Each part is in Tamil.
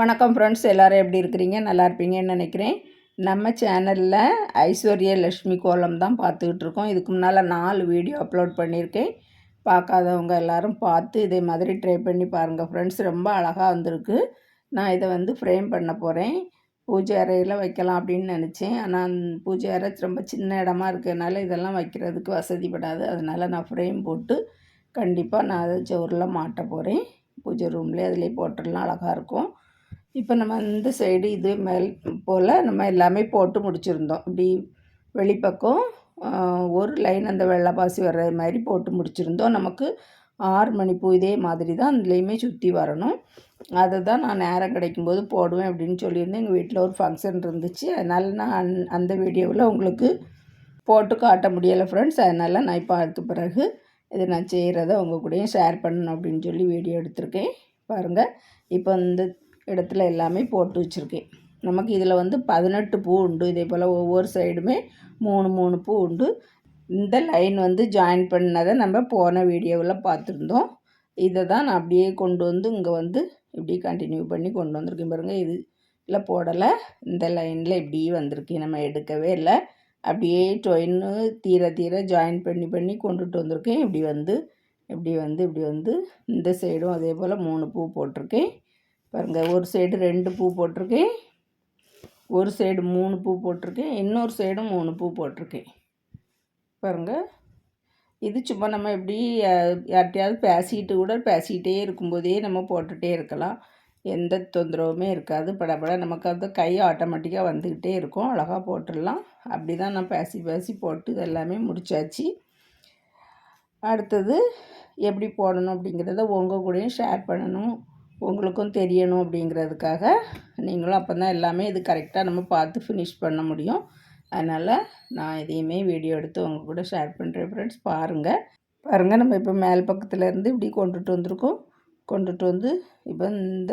வணக்கம் ஃப்ரெண்ட்ஸ் எல்லோரும் எப்படி இருக்கிறீங்க? நல்லா இருப்பீங்கன்னு நினைக்கிறேன். நம்ம சேனலில் ஐஸ்வர்யா லக்ஷ்மி கோலம் தான் பார்த்துக்கிட்டு இருக்கோம். இதுக்கு முன்னால் நாலு வீடியோ அப்லோட் பண்ணியிருக்கேன். பார்க்காதவங்க எல்லோரும் பார்த்து இதே மாதிரி ட்ரை பண்ணி பாருங்கள் ஃப்ரெண்ட்ஸ் ரொம்ப அழகாக வந்திருக்கு. நான் இதை வந்து ஃப்ரேம் பண்ண போகிறேன் பூஜை அறையில் வைக்கலாம் அப்படின்னு நினச்சேன். ஆனால் பூஜை அறை ரொம்ப சின்ன இடமா இருக்கிறதுனால இதெல்லாம் வைக்கிறதுக்கு வசதிப்படாது அதனால் நான் ஃப்ரேம் போட்டு கண்டிப்பாக நான் அதை சோறில் மாட்ட போகிறேன் பூஜை ரூம்லேயே அதிலே போட்டுடலாம். அழகாக இருக்கும். இப்போ நம்ம இந்த சைடு இது மேல் போல் நம்ம எல்லாமே போட்டு முடிச்சிருந்தோம். இப்படி வெளிப்பக்கம் ஒரு லைன் அந்த வெள்ளை பாசி வர்ற மாதிரி போட்டு முடிச்சிருந்தோம். நமக்கு ஆறு மணி பூ இதே மாதிரி தான் அதுலேயுமே சுற்றி வரணும். அதை தான் நான் நேரம் கிடைக்கும்போது போடுவேன் அப்படின்னு சொல்லியிருந்தேன். எங்கள் வீட்டில் ஒரு ஃபங்க்ஷன் இருந்துச்சு. அதனால் நான் அந் அந்த வீடியோவில் உங்களுக்கு போட்டு காட்ட முடியலை ஃப்ரெண்ட்ஸ் அதனால் நான் இப்போ அதுக்கு பிறகு இதை நான் செய்கிறத உங்கள் கூடயும் ஷேர் பண்ணணும் அப்படின்னு சொல்லி வீடியோ எடுத்திருக்கேன். பாருங்கள் இப்போ இந்த இடத்துல எல்லாமே போட்டு வச்சுருக்கேன். நமக்கு இதில் வந்து பதினெட்டு பூ உண்டு. இதே போல் ஒவ்வொரு சைடுமே மூணு மூணு பூ உண்டு. இந்த லைன் வந்து ஜாயின் பண்ணதை நம்ம போன வீடியோவில் பார்த்துருந்தோம். இதை தான் நான் அப்படியே கொண்டு வந்து இங்கே வந்து இப்படி கண்டினியூ பண்ணி கொண்டு வந்திருக்கேன் பாருங்கள் இது இல்லை போடலை. இந்த லைனில் இப்படி வந்திருக்கேன். நம்ம எடுக்கவே இல்லை. அப்படியே டொயின்னு தீர தீர ஜாயின் பண்ணி பண்ணி கொண்டுட்டு வந்திருக்கேன். இப்படி வந்து இப்படி வந்து இப்படி வந்து இந்த சைடும் அதே போல் மூணு பூ போட்டிருக்கேன். பாருங்கள் ஒரு சைடு ரெண்டு பூ போட்டிருக்கேன். ஒரு சைடு மூணு பூ போட்டிருக்கேன். இன்னொரு சைடும் மூணு பூ போட்டிருக்கேன். பாருங்கள் இது சும்மா நம்ம எப்படி யார்கிட்டையாவது பேசிக்கிட்டு கூட பேசிக்கிட்டே இருக்கும்போதே நம்ம போட்டுகிட்டே இருக்கலாம். எந்த தொந்தரவுமே இருக்காது. படப்பட நமக்கு அந்த கை ஆட்டோமேட்டிக்காக வந்துக்கிட்டே இருக்கும். அழகாக போட்டுடலாம். அப்படி தான் நான் பேசி பேசி போட்டு இதெல்லாமே முடித்தாச்சு அடுத்தது எப்படி போடணும் அப்படிங்கிறத உங்கள் கூடயும் ஷேர் பண்ணணும். உங்களுக்கும் தெரியணும் அப்படிங்கிறதுக்காக நீங்களும் அப்போ தான் எல்லாமே இது கரெக்டாக நம்ம பார்த்து ஃபினிஷ் பண்ண முடியும். அதனால் நான் இதையுமே வீடியோ எடுத்து உங்கள் கூட ஷேர் பண்ணுறேன் ஃப்ரெண்ட்ஸ் பாருங்கள் பாருங்கள் நம்ம இப்போ மேல் பக்கத்துலேருந்து இப்படி கொண்டுட்டு வந்திருக்கோம். கொண்டுட்டு வந்து இப்போ இந்த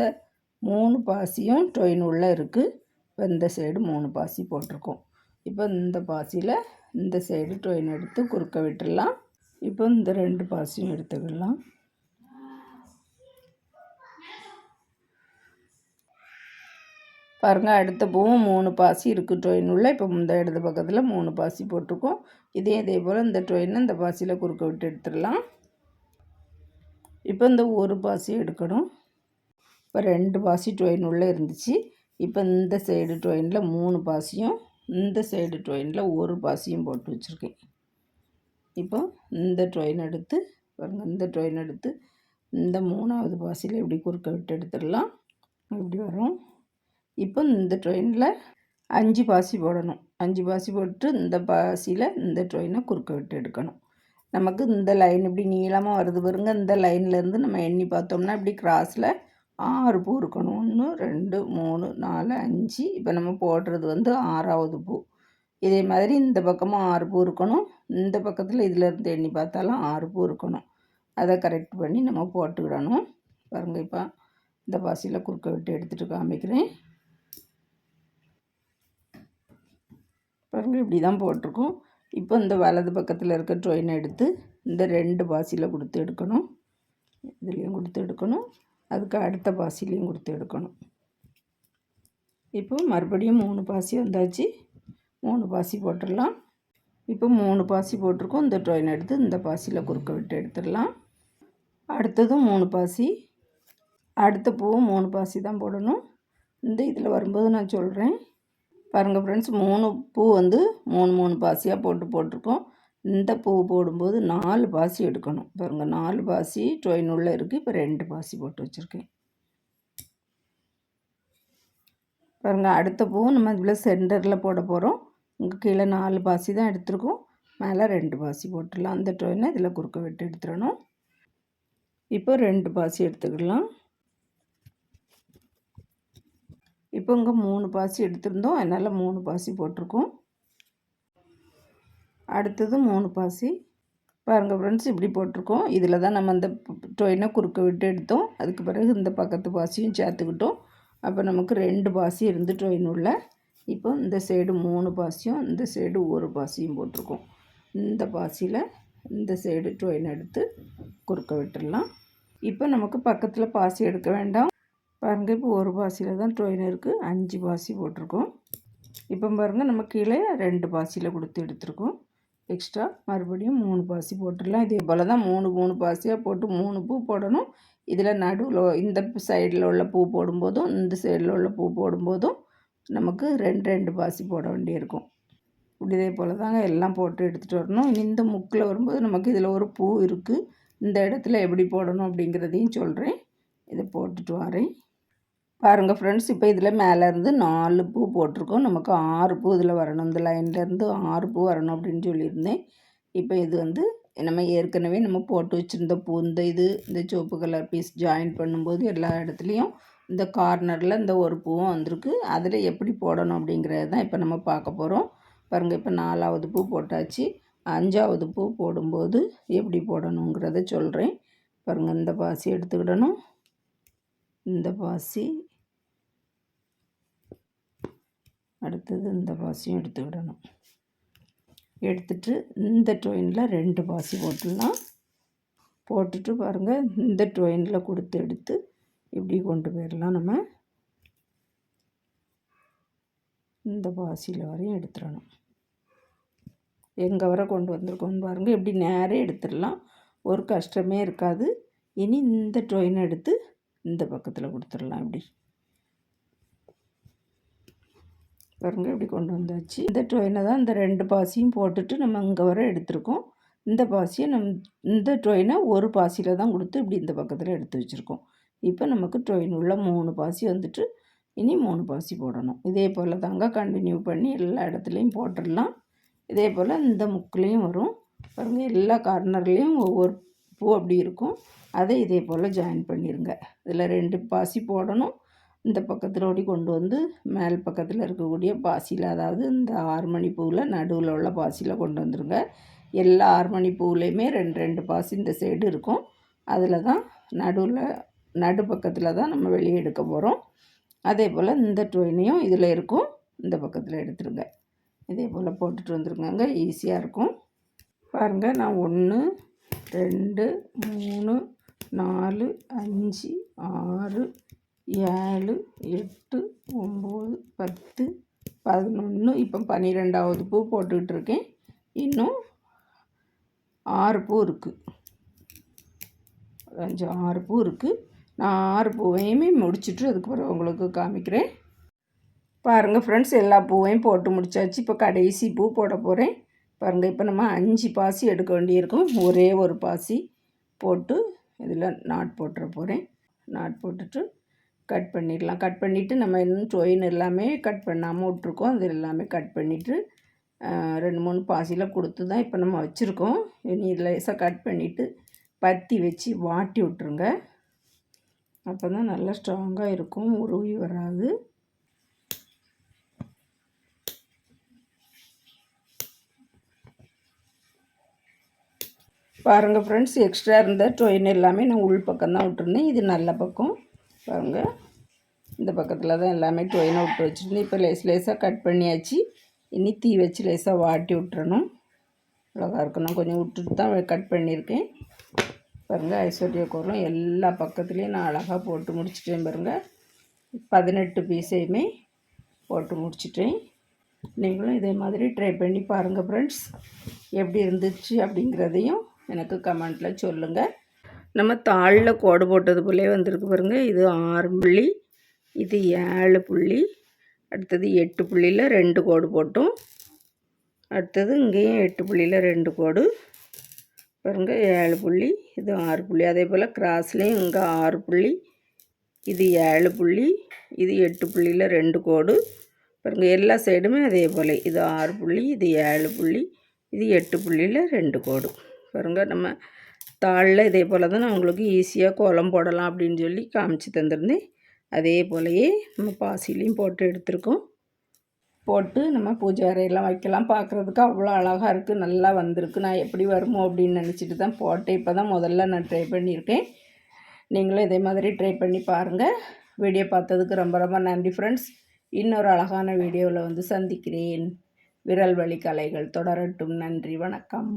மூணு பாசியும் டொயின் உள்ளே இருக்குது இப்போ இந்த சைடு மூணு பாசி போட்டிருக்கோம். இப்போ இந்த பாசியில் இந்த சைடு டொயின் எடுத்து குறுக்க விட்டுடலாம். இப்போ இந்த ரெண்டு பாசியும் எடுத்துக்கலாம். பாருங்கள் அடுத்த பூவும் மூணு பாசி இருக்குது ட்ரெயின் உள்ள இப்போ இந்த இடது பக்கத்தில் மூணு பாசி போட்டிருக்கோம். இதே இதே போல் இந்த ட்ரெயினை இந்த பாசியில் குறுக்க விட்டு எடுத்துடலாம். இப்போ இந்த ஒரு பாசி எடுக்கணும். இப்போ ரெண்டு பாசி ட்ரெயின் உள்ளே இருந்துச்சு. இப்போ இந்த சைடு ட்ரெயினில் மூணு பாசியும் இந்த சைடு ட்ரெயினில் ஒரு பாசியும் போட்டு வச்சுருக்கேன். இப்போ இந்த ட்ரெயின் எடுத்து பாருங்கள் இந்த ட்ரெயின் எடுத்து இந்த மூணாவது பாசியில் இப்படி குறுக்க விட்டு எடுத்துடலாம். இப்படி வரும். இப்போ இந்த ட்ரெயினில் அஞ்சு பாசி போடணும். அஞ்சு பாசி போட்டு இந்த பாசியில் இந்த ட்ரெயினை குறுக்க விட்டு எடுக்கணும். நமக்கு இந்த லைன் இப்படி நீளமாக வருது பாருங்க. இந்த லைன்லேருந்து நம்ம எண்ணி பார்த்தோம்னா இப்படி கிராஸில் ஆறு பூ இருக்கணும். ஒன்று ரெண்டு மூணு நாலு அஞ்சு. இப்போ நம்ம போடுறது வந்து ஆறாவது பூ. இதே மாதிரி இந்த பக்கமும் ஆறு பூ இருக்கணும். இந்த பக்கத்தில் இதிலேருந்து எண்ணி பார்த்தாலும் ஆறு பூ இருக்கணும். அதை கரெக்ட் பண்ணி நம்ம போட்டுக்கிடணும். பாருங்கள் இப்போ இந்த பாசியில் குறுக்க விட்டு எடுத்துகிட்டு காமிக்கிறேன். பாருங்கள் இப்படி தான் போட்டிருக்கோம். இப்போ இந்த வலது பக்கத்தில் இருக்க ட்ரெயினை எடுத்து இந்த ரெண்டு பாசியில் கொடுத்து எடுக்கணும். இதுலேயும் கொடுத்து எடுக்கணும். அதுக்கு அடுத்த பாசிலையும் கொடுத்து எடுக்கணும். இப்போ மறுபடியும் மூணு பாசி வந்தாச்சு. மூணு பாசி போட்டுடலாம். இப்போ மூணு பாசி போட்டிருக்கோம். இந்த ட்ரெயின் எடுத்து இந்த பாசியில் குறுக்க விட்டு எடுத்துடலாம். அடுத்ததும் மூணு பாசி. அடுத்த பூவும் மூணு பாசி தான் போடணும். இந்த இதில் வரும்போது நான் சொல்கிறேன் பாருங்கள் ஃப்ரெண்ட்ஸ் மூணு பூ வந்து மூணு மூணு பாசியாக போட்டு போட்டிருக்கோம். இந்த பூ போடும்போது நாலு பாசி எடுக்கணும். பாருங்கள் நாலு பாசி ட்ரெயின் உள்ளே இருக்குது இப்போ ரெண்டு பாசி போட்டு வச்சுருக்கேன். பாருங்கள் அடுத்த பூவும் நம்ம இதில் சென்டரில் போட போகிறோம் இங்கே கீழே நாலு பாசி தான் எடுத்துருக்கோம். மேலே ரெண்டு பாசி போட்டுடலாம். அந்த ட்ரெயினை இதில் குறுக்க விட்டு எடுத்துடணும். இப்போ ரெண்டு பாசி எடுத்துக்கலாம். இப்போ இங்கே மூணு பாசி எடுத்திருந்தோம். அதனால் மூணு பாசி போட்டிருக்கோம். அடுத்தது மூணு பாசி. பாருங்கள் ஃப்ரெண்ட்ஸ் இப்படி போட்டிருக்கோம். இதில் தான் நம்ம அந்த டொயினை குறுக்க விட்டு எடுத்தோம். அதுக்கு பிறகு இந்த பக்கத்து பாசியும் சேர்த்துக்கிட்டோம். அப்போ நமக்கு ரெண்டு பாசி இருந்து டொயின் உள்ள இப்போ இந்த சைடு மூணு பாசியும் இந்த சைடு ஒரு பாசியும் போட்டிருக்கோம். இந்த பாசியில் இந்த சைடு டொயின் எடுத்து குறுக்க விட்டுடலாம். இப்போ நமக்கு பக்கத்தில் பாசி எடுக்க வேண்டாம். பாருங்கள் இப்போ ஒரு பாசியில் தான் ட்ரெயின் இருக்குது அஞ்சு பாசி போட்டிருக்கோம். இப்போ பாருங்கள் நம்ம கீழே ரெண்டு பாசியில் கொடுத்து எடுத்துருக்கோம். எக்ஸ்ட்ரா மறுபடியும் மூணு பாசி போட்டுடலாம். இதே போல் தான் மூணு மூணு பாசியாக போட்டு மூணு பூ போடணும். இதில் நடுவில் இந்த சைடில் உள்ள பூ போடும்போதும் இந்த சைடில் உள்ள பூ போடும்போதும் நமக்கு ரெண்டு ரெண்டு பாசி போட வேண்டியிருக்கும். இப்படி இதே போல் தாங்க எல்லாம் போட்டு எடுத்துகிட்டு வரணும். இந்த முக்கில் வரும்போது நமக்கு இதில் ஒரு பூ இருக்குது இந்த இடத்துல எப்படி போடணும் அப்படிங்கிறதையும் சொல்கிறேன் இதை போட்டுட்டு வரேன். பாருங்கள் ஃப்ரெண்ட்ஸ் இப்போ இதில் மேலேருந்து நாலு பூ போட்டிருக்கோம். நமக்கு ஆறு பூ இதில் வரணும். இந்த லைன்லேருந்து ஆறு பூ வரணும் அப்படின்னு சொல்லியிருந்தேன். இப்போ இது வந்து நம்ம ஏற்கனவே நம்ம போட்டு வச்சுருந்த பூ இந்த இது இந்த சிவப்பு கலர் பீஸ் ஜாயின் பண்ணும்போது எல்லா இடத்துலையும் இந்த கார்னரில் இந்த ஒரு பூவும் வந்திருக்கு. அதில் எப்படி போடணும் அப்படிங்கிறது தான் இப்போ நம்ம பார்க்க போகிறோம் பாருங்கள் இப்போ நாலாவது பூ போட்டாச்சு. அஞ்சாவது பூ போடும்போது எப்படி போடணுங்கிறத சொல்கிறேன் பாருங்கள் இந்த பாசி எடுத்துக்கிடணும். இந்த பாசி. அடுத்தது இந்த பாசியும் எடுத்துக்கிடணும். எடுத்துட்டு இந்த ட்ரெயினில் ரெண்டு பாசி போட்டுடலாம். போட்டுட்டு பாருங்கள் இந்த ட்ரெயினில் கொடுத்து எடுத்து இப்படி கொண்டு போயிடலாம் நம்ம. இந்த பாசியில் வரையும் எடுத்துடணும். எங்கே வர கொண்டு வந்திருக்கோம்னு பாருங்கள் எப்படி நேரே எடுத்துடலாம். ஒரு கஷ்டமே இருக்காது. இனி இந்த ட்ரெயின் எடுத்து இந்த பக்கத்தில் கொடுத்துடலாம் இப்படி. பாருங்கள் இப்படி கொண்டு வந்தாச்சு. இந்த ட்ரெயினை தான் இந்த ரெண்டு பாசியும் போட்டுட்டு நம்ம இங்கே வர எடுத்திருக்கோம். இந்த பாசியை நம் இந்த ட்ரெயினை ஒரு பாசியில் தான் கொடுத்து இப்படி இந்த பக்கத்தில் எடுத்து வச்சுருக்கோம். இப்போ நமக்கு ட்ரெயின் உள்ள மூணு பாசி வந்துட்டு இனி மூணு பாசி போடணும். இதே போல் தாங்க கண்டினியூ பண்ணி எல்லா இடத்துலையும் போட்டுடலாம். இதே போல் இந்த முக்குலேயும் வரும். பாருங்கள் எல்லா கார்னர்லேயும் ஒவ்வொரு பூ அப்படி இருக்கும். அதை இதே போல் ஜாயின் பண்ணிடுங்க இதில் ரெண்டு பாசி போடணும். இந்த பக்கத்தில் ஓடி கொண்டு வந்து மேல் பக்கத்தில் இருக்கக்கூடிய பாசியில் அதாவது இந்த ஆறுமணி பூவில் நடுவில் உள்ள பாசியில் கொண்டு வந்துடுங்க எல்லா ஆறுமணி பூவிலையுமே ரெண்டு ரெண்டு பாசி இந்த சைடு இருக்கும். அதில் தான் நடுவில் நடு பக்கத்தில் தான் நம்ம வெளியே எடுக்க போகிறோம் அதே போல் இந்த ட்ரெயினையும் இதில் இருக்கும். இந்த பக்கத்தில் எடுத்துருங்க. இதே போல் போட்டுட்டு வந்துருங்க ஈஸியாக இருக்கும். பாருங்கள் நான் ஒன்று ரெண்டு மூணு நாலு அஞ்சு ஆறு ஏழு எட்டு ஒம்பது பத்து பதினொன்று இப்போ பன்னிரெண்டாவது பூ போட்டுக்கிட்டுருக்கேன். இன்னும் ஆறு பூ இருக்குது அஞ்சு ஆறு பூ இருக்குது நான் ஆறு பூவையுமே முடிச்சுட்டு அதுக்கப்புறம் உங்களுக்கு காமிக்கிறேன். பாருங்கள் ஃப்ரெண்ட்ஸ் எல்லா பூவையும் போட்டு முடிச்சாச்சு. இப்போ கடைசி பூ போட போகிறேன் பாருங்கள் இப்போ நம்ம அஞ்சு பாசி எடுக்க வேண்டியிருக்கும். ஒரே ஒரு பாசி போட்டு இதில் நாட் போட்டுற போகிறேன் நாட் போட்டுட்டு கட் பண்ணிடலாம். கட் பண்ணிவிட்டு நம்ம இன்னும் ஜொயின் எல்லாமே கட் பண்ணாமல் விட்ருக்கோம் அது எல்லாமே கட் பண்ணிவிட்டு ரெண்டு மூணு பாசியில் கொடுத்து தான் இப்போ நம்ம வச்சுருக்கோம். இனி லேசாக கட் பண்ணிவிட்டு பத்தி வச்சு வாட்டி விட்ருங்க அப்போ தான் நல்லா ஸ்ட்ராங்காக இருக்கும். உருவி வராது. பாருங்கள் ஃப்ரெண்ட்ஸ் எக்ஸ்ட்ரா இருந்த டொயின் எல்லாமே நான் உள் பக்கம் தான் விட்டுருந்தேன். இது நல்ல பக்கம். பாருங்கள் இந்த பக்கத்தில் தான் எல்லாமே டொயினை விட்டு வச்சுருந்தேன். இப்போ லேஸ் லேஸாக கட் பண்ணியாச்சு. இனி தீ வச்சு லேஸாக வாட்டி விட்டுறணும். அழகாக இருக்கணும் கொஞ்சம் விட்டுட்டு தான் கட் பண்ணியிருக்கேன். பாருங்கள் ஐஸ்வர்யா கோரம் எல்லா பக்கத்துலேயும் நான் அழகாக போட்டு முடிச்சிட்டேன் பாருங்கள் பதினெட்டு பீஸையுமே போட்டு முடிச்சிட்டேன். நீங்களும் இதே மாதிரி ட்ரை பண்ணி பாருங்கள் ஃப்ரெண்ட்ஸ் எப்படி இருந்துச்சு அப்படிங்கிறதையும் எனக்கு கமெண்ட்டில் சொல்லுங்கள் நம்ம தாளில் கோடு போட்டது போலே வந்திருக்கு பாருங்கள் இது ஆறு புள்ளி இது ஏழு புள்ளி அடுத்தது எட்டு புள்ளியில் ரெண்டு கோடு போட்டோம். அடுத்தது இங்கேயும் எட்டு புள்ளியில் ரெண்டு கோடு. பாருங்கள் ஏழு புள்ளி இது ஆறு புள்ளி. அதே போல் கிராஸ்லேயும் இங்கே ஆறு புள்ளி இது ஏழு புள்ளி இது எட்டு புள்ளியில் ரெண்டு கோடு. பாருங்கள் எல்லா சைடுமே அதே போல். இது ஆறு புள்ளி இது ஏழு புள்ளி இது எட்டு புள்ளியில் ரெண்டு கோடு. பாருங்கள் நம்ம தாளில் இதே போல் தான் நான் உங்களுக்கு ஈஸியாக கோலம் போடலாம் அப்படின்னு சொல்லி காமிச்சு தந்திருந்தேன். அதே போலயே நம்ம பாசிலையும் போட்டு எடுத்துருக்கோம். போட்டு நம்ம பூஜை அறையெல்லாம் வைக்கலாம். பார்க்குறதுக்கு அவ்வளோ அழகாக இருக்குது நல்லா வந்திருக்கு. நான் எப்படி வருமோ அப்படின்னு நினச்சிட்டு தான் போட்டேன். இப்போ தான் முதல்ல நான் ட்ரை பண்ணியிருக்கேன். நீங்களும் இதே மாதிரி ட்ரை பண்ணி பாருங்கள் வீடியோ பார்த்ததுக்கு ரொம்ப ரொம்ப நன்றி ஃப்ரெண்ட்ஸ் இன்னொரு அழகான வீடியோவில் வந்து சந்திக்கிறேன். விரல் வழி கலைகள் தொடரட்டும். நன்றி. வணக்கம்.